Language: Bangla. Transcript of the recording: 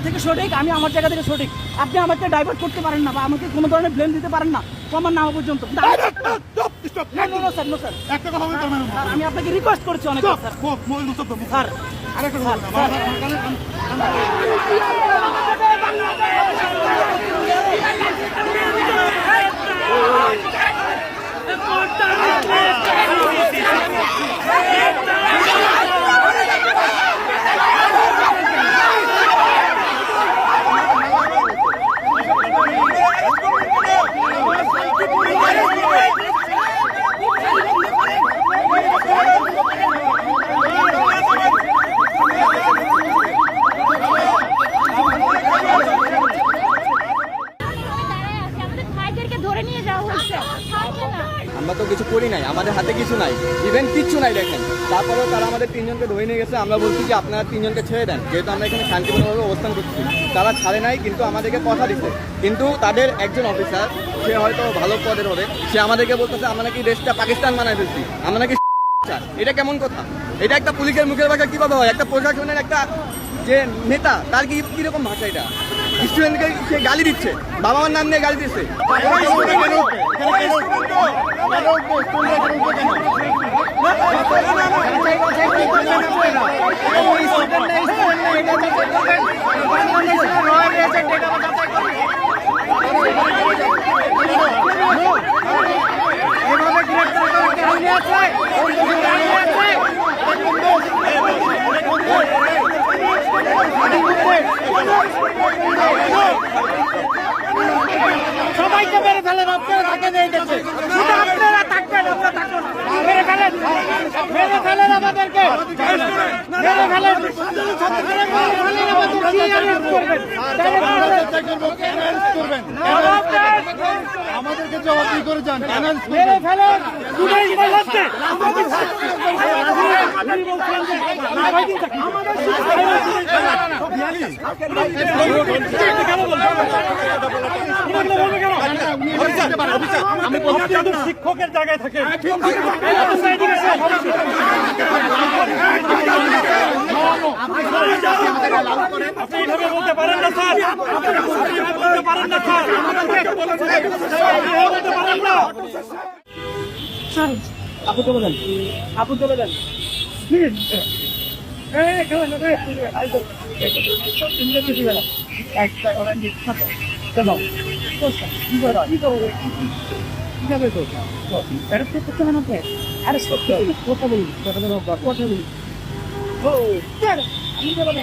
সঠিক আমি আমার জায়গা থেকে সঠিক। আপনি আমাকে ডাইভার্ট করতে পারেন না বা আমাকে কোনো ধরনের ব্লেম দিতে পারেন না। প্রমাণ না হওয়া পর্যন্ত। আমি আপনাকে রিকোয়েস্ট করছি অনেক. স্যার। আরেকটা কথা বলবেন না। আমার- আমার- আমার- আমার- দাঁড়ায় আছে আমাদের আমরা তো কিছু করি নাই, আমাদের হাতে কিছু নাই। ইভেন কিচ্ছু নাই দেখেন। তারপরেও তারা আমাদের তিনজনকে ধরে নিয়ে গেছে, আমরা বলছি যে আপনারা তিনজনকে ছেড়ে দেন। যেহেতু আমরা এখানে শান্তিপূর্ণভাবে অবস্থান করছি। তারা ছাড়ে নাই, কিন্তু আমাদেরকে কথা দিচ্ছে কিন্তু তাদের একজন অফিসার সে হয়তো ভালো পদের হবে। সে আমাদেরকে বলতেছে, আমরা নাকি দেশটা পাকিস্তান বানায় ফেলছি। আমরা নাকি এটা কেমন কথা? এটা একটা পুলিশের মুখের ভাষা কীভাবে হয়? একটা প্রশাসনের একটা যে নেতা, তার কি কীরকম ভাষা এটা? স্টুডেন্টকে গালি দিচ্ছে। বাবা মার নাম নিয়ে গালি দিচ্ছে। নিয়ে গেছে। আপনারা থাকবেন আমরা থাকব মেরে ফেলেন। মেরে ফেলেন আমাদেরকে। মেরে ফেলেন। আমাদের আমাদেরকে জবাবদি করে যান Announce মেরে ফেলেন। দুটোই বলছে আমি শিক্ষকের জায়গায় থাকে আপনি এইভাবে বলতে পারেন না স্যার বলতে পারেন না স্যার বলতে পারেন না আপু চলে যান আপু চলে যান প্লিজ একটা ওরা চলো কি করব কীভাবে অ্যারেস্ট করতে হবে না করতে হবে কথা বলুন কথা বলুন কথা বলুন ও আমি বলব